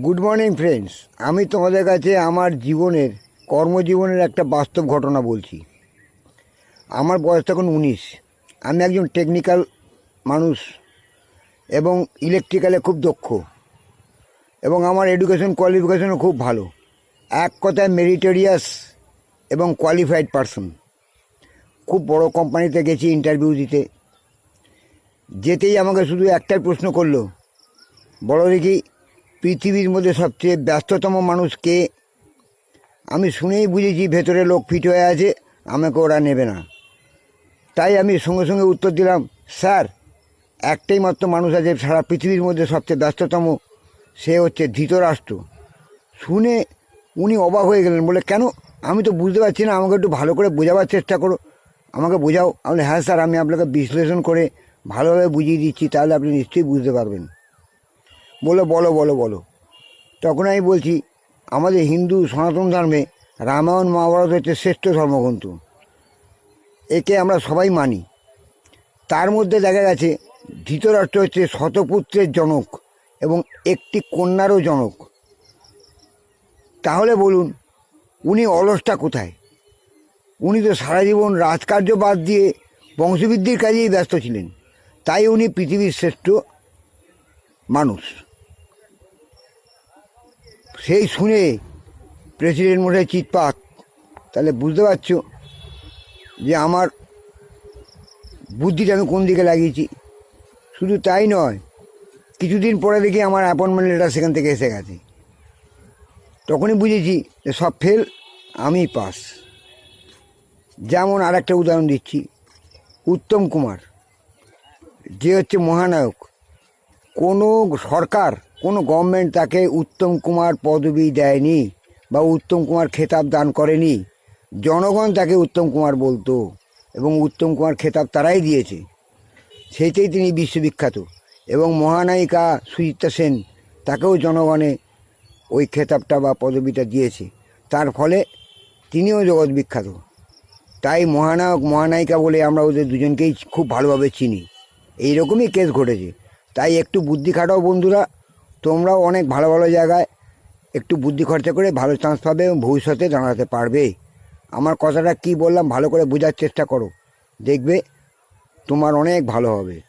Good morning friends আমি তোমাদের কাছে আমার জীবনের, কর্মজীবনের একটা বাস্তব ঘটনা বলছি। আমার বয়স তখন উনিশ। আমি একজন টেকনিক্যাল মানুষ এবং ইলেকট্রিক্যালে খুব দক্ষ। এবং আমার এডুকেশন কোয়ালিফিকেশনও খুব ভালো। এক কথায় মেরিটেরিয়াস এবং কোয়ালিফাইড পারসন খুব বড় কোম্পানিতে গেছি ইন্টারভিউ দিতে। যেতেই আমাকে শুধু একটাই প্রশ্ন করল, বলো দেখি পৃথিবীর মধ্যে সবচেয়ে ব্যস্ততম মানুষকে আমি শুনেই বুঝেছি ভেতরে লোক ফিট হয়ে আছে, আমাকে ওরা নেবে না। তাই আমি সঙ্গে সঙ্গে উত্তর দিলাম, স্যার, একটাই মাত্র মানুষ আছে সারা পৃথিবীর মধ্যে সবচেয়ে ব্যস্ততম, সে হচ্ছে ধৃতরাষ্ট্র। শুনে উনি অবাক হয়ে গেলেন বলে কেন? আমি তো বুঝতে পারছি না, আমাকে একটু ভালো করে বোঝাবার চেষ্টা করো। আমাকে বোঝাও। আমি হ্যাঁ স্যার, আমি আপনাকে বিশ্লেষণ করে ভালোভাবে বুঝিয়ে দিচ্ছি, তাহলে আপনি নিশ্চয়ই বুঝতে পারবেন। বলো বলো বলো বলো। তখন আমি বলছি, আমাদের হিন্দু সনাতন ধর্মে রামায়ণ, মহাভারত হচ্ছে শ্রেষ্ঠ ধর্মগ্রন্থ। একে আমরা সবাই মানি। তার মধ্যে দেখা গেছে, ধৃতরাষ্ট্র হচ্ছে শতপুত্রের জনক এবং একটি কন্যারও জনক। তাহলে বলুন, উনি অলসটা কোথায়? উনি তো সারা জীবন রাজকার্য বাদ দিয়ে বংশবৃদ্ধির কাজেই ব্যস্ত ছিলেন। তাই উনি পৃথিবীর শ্রেষ্ঠ মানুষ। সেই শুনে প্রেসিডেন্ট মশাই চিৎপাত। তাহলে বুঝতে পারছ যে আমার বুদ্ধিটা আমি কোন দিকে লাগিয়েছি? শুধু তাই নয়, কিছুদিন পরে দেখি আমার অ্যাপয়েন্টমেন্ট লেটার সেখান থেকে এসে গেছে। তখনই বুঝেছি যে সব ফেল আমি পাস যেমন আর একটা উদাহরণ দিচ্ছি, উত্তম কুমার। যে হচ্ছে মহানায়ক। কোনো সরকার কোনো গভর্নমেন্ট তাকে উত্তম কুমার পদবি দেয়নি বা উত্তম কুমার খেতাব দান করেনি। জনগণ তাকে উত্তম কুমার বলতো এবং উত্তম কুমার খেতাব তারাই দিয়েছে। সেইটাই তিনি বিশ্ববিখ্যাত এবং মহানায়িকা সুচিত্রা সেন তাকেও জনগণে ওই খেতাবটা বা পদবিটা দিয়েছে। তার ফলে তিনিও জগৎ বিখ্যাত। তাই মহানায়ক, মহানায়িকা বলে আমরা ওদের দুজনকেই খুব ভালোভাবে চিনি। এই রকমই কেস ঘটেছে। তাই একটু বুদ্ধি খাটাও বন্ধুরা। তোমরাও অনেক ভালো ভালো জায়গায় একটু বুদ্ধি খরচা করে ভালো চান্স পাবে এবং ভবিষ্যতে দাঁড়াতে পারবে। আমার কথাটা কি বললাম ভালো করে বোঝার চেষ্টা করো। দেখবে তোমার অনেক ভালো হবে।